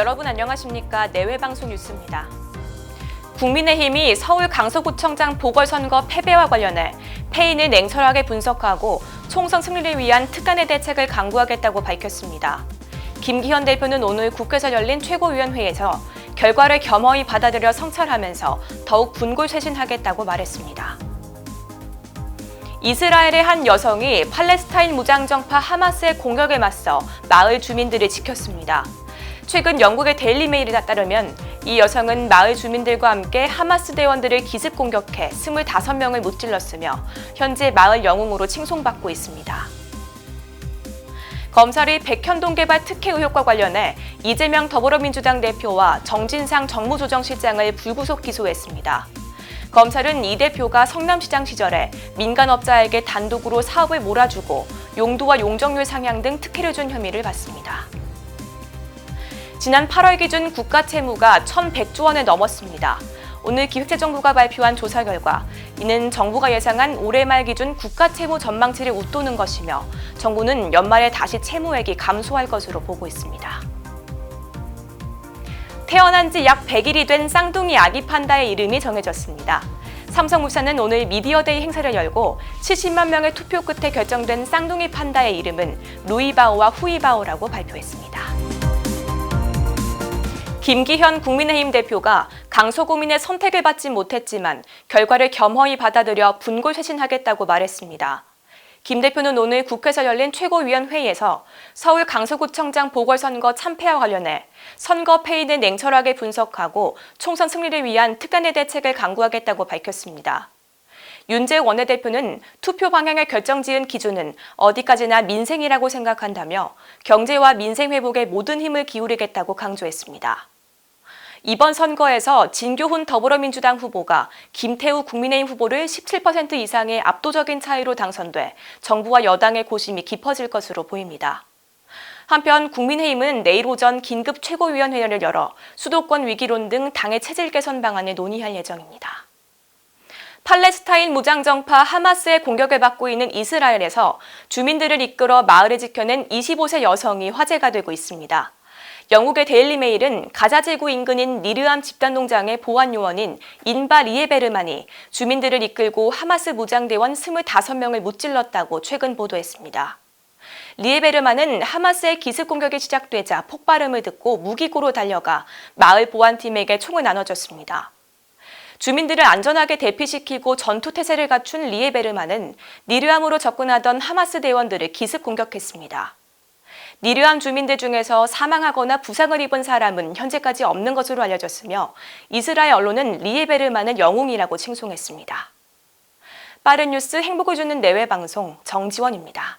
여러분 안녕하십니까? 내외방송 뉴스입니다. 국민의힘이 서울 강서구청장 보궐선거 패배와 관련해 패인을 냉철하게 분석하고 총선 승리를 위한 특단의 대책을 강구하겠다고 밝혔습니다. 김기현 대표는 오늘 국회에서 열린 최고위원회에서 결과를 겸허히 받아들여 성찰하면서 더욱 분골쇄신하겠다고 말했습니다. 이스라엘의 한 여성이 팔레스타인 무장정파 하마스의 공격에 맞서 마을 주민들을 지켰습니다. 최근 영국의 데일리 메일에 따르면 이 여성은 마을 주민들과 함께 하마스 대원들을 기습 공격해 25명을 무찔렀으며 현재 마을 영웅으로 칭송받고 있습니다. 검찰이 백현동 개발 특혜 의혹과 관련해 이재명 더불어민주당 대표와 정진상 정무조정실장을 불구속 기소했습니다. 검찰은 이 대표가 성남시장 시절에 민간업자에게 단독으로 사업을 몰아주고 용도와 용적률 상향 등 특혜를 준 혐의를 받습니다. 지난 8월 기준 국가 채무가 1,100조 원을 넘었습니다. 오늘 기획재정부가 발표한 조사 결과 이는 정부가 예상한 올해 말 기준 국가 채무 전망치를 웃도는 것이며 정부는 연말에 다시 채무액이 감소할 것으로 보고 있습니다. 태어난 지 약 100일이 된 쌍둥이 아기 판다의 이름이 정해졌습니다. 삼성물산은 오늘 미디어데이 행사를 열고 70만 명의 투표 끝에 결정된 쌍둥이 판다의 이름은 루이바오와 후이바오라고 발표했습니다. 김기현 국민의힘 대표가 강서구민의 선택을 받지 못했지만 결과를 겸허히 받아들여 분골쇄신하겠다고 말했습니다. 김 대표는 오늘 국회에서 열린 최고위원회의에서 서울 강서구청장 보궐선거 참패와 관련해 선거 패인을 냉철하게 분석하고 총선 승리를 위한 특단의 대책을 강구하겠다고 밝혔습니다. 윤재 원내대표는 투표 방향을 결정지은 기준은 어디까지나 민생이라고 생각한다며 경제와 민생 회복에 모든 힘을 기울이겠다고 강조했습니다. 이번 선거에서 진교훈 더불어민주당 후보가 김태우 국민의힘 후보를 17% 이상의 압도적인 차이로 당선돼 정부와 여당의 고심이 깊어질 것으로 보입니다. 한편 국민의힘은 내일 오전 긴급 최고위원회를 열어 수도권 위기론 등 당의 체질 개선 방안을 논의할 예정입니다. 팔레스타인 무장정파 하마스의 공격을 받고 있는 이스라엘에서 주민들을 이끌어 마을을 지켜낸 25세 여성이 화제가 되고 있습니다. 영국의 데일리메일은 가자 제구 인근인 니르암 집단농장의 보안 요원인 인바 리에베르만이 주민들을 이끌고 하마스 무장대원 25명을 무찔렀다고 최근 보도했습니다. 리에베르만은 하마스의 기습 공격이 시작되자 폭발음을 듣고 무기고로 달려가 마을 보안팀에게 총을 나눠줬습니다. 주민들을 안전하게 대피시키고 전투 태세를 갖춘 리에베르만은 니르암으로 접근하던 하마스 대원들을 기습 공격했습니다. 니르암 주민들 중에서 사망하거나 부상을 입은 사람은 현재까지 없는 것으로 알려졌으며 이스라엘 언론은 리에베르만을 영웅이라고 칭송했습니다. 빠른 뉴스 행복을 주는 내외 방송 정지원입니다.